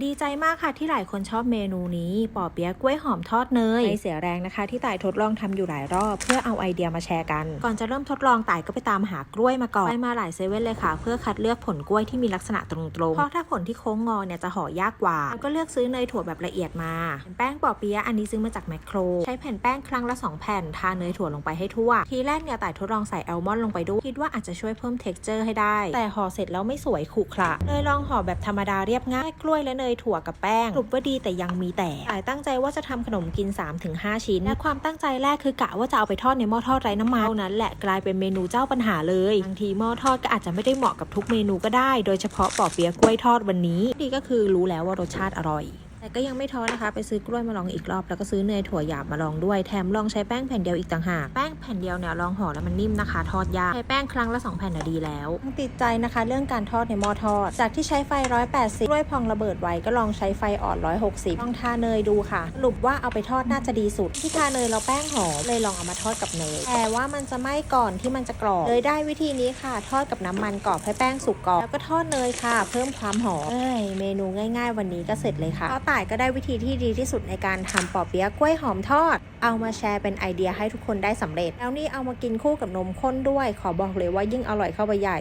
ดีใจมากค่ะที่หลายคนชอบเมนูนี้ปอเปี๊ยะกล้วยหอมทอดเนยไม่เสียแรงนะคะ ที่ต่ายทดลองทำอยู่หลายรอบ เพื่อเอาไอเดียมาแชร์กัน ก่อนจะเริ่มทดลองต่ายก็ไปตามหากล้วยมาก่อนไปมาหลายเซเว่นเลยค่ะ เพื่อคัดเลือกผลกล้วยที่มีลักษณะตรงๆเพราะถ้าผลที่โค้งงอเนี่ยจะห่อยากกว่าแล้วก็เลือกซื้อเนยถั่วแบบละเอียดมาแป้งปอเปี๊ยะอันนี้ซื้อมาจากแมคโคร ใช้แผ่นแป้งครั้งละสองแผ่นทาเนยถั่วลงไปให้ทั่ว ทีแรกเนี่ยต่ายทดลองใส่แอลมอนด์ลงไปด้วยคิดว่าอาจจะช่วยเพิ่ม t e x t อร์ให้ได้ แต่ห่อเสร็จแล้วไม่สวยขรุขระเลยลองห่อแบบธรรมดาเรียบง่ายกล้วยและเนยถั่วกับแป้งสรุปว่าดีแต่ยังมีแต่ตายตั้งใจว่าจะทำขนมกิน 3-5 ชิ้น และความตั้งใจแรกคือกะว่าจะเอาไปทอดในหม้อทอดไร้น้ำมันเท่านั้นแหละกลายเป็นเมนูเจ้าปัญหาเลยบางทีหม้อทอดก็อาจจะไม่ได้เหมาะกับทุกเมนูก็ได้ โดยเฉพาะปอเปี๊ยะกล้วยทอดวันนี้ ดีก็คือรู้แล้วว่ารสชาติอร่อย แต่ก็ยังไม่ท้อนะคะ ไปซื้อกล้วยมาลองอีกรอบ แล้วก็ซื้อเนยถั่วหยาบมาลองด้วย แถมลองใช้แป้งแผ่นเดียวอีกต่างหาก แป้งแผ่นเดียวเนี่ยลองห่อแล้วมันนิ่มนะคะ ทอดยาก ใช้แป้งครั้งละ 2 แผ่นดีแล้วยังติดใจนะคะ เรื่องการทอดในหม้อทอด จากที่ใช้ไฟ 180 กล้วยพองระเบิดไว้ก็ลองใช้ไฟอ่อน 160 ลองทาเนยดูค่ะ สรุปว่าเอาไปทอดน่าจะดีสุด ที่ทาเนยเราแป้งหอมเลยลองเอามาทอดกับเนย แต่ว่ามันจะไหม้ก่อนที่มันจะกรอบ เลยได้วิธีนี้ค่ะ ทอดกับน้ำมันกรอบให้แป้งสุกก่อน แล้วก็ทอดเนยค่ะ เพิ่มความหอมเอ้ย เมนูง่าย ๆ วันนี้ก็เสร็จเลยค่ะต่ายก็ได้วิธีที่ดีที่สุดในการทำปอเปี๊ยะกล้วยหอมทอด เอามาแชร์เป็นไอเดียให้ทุกคนได้สำเร็จ แล้วนี่เอามากินคู่กับนมข้นด้วย ขอบอกเลยว่ายิ่งอร่อยเข้าไปใหญ่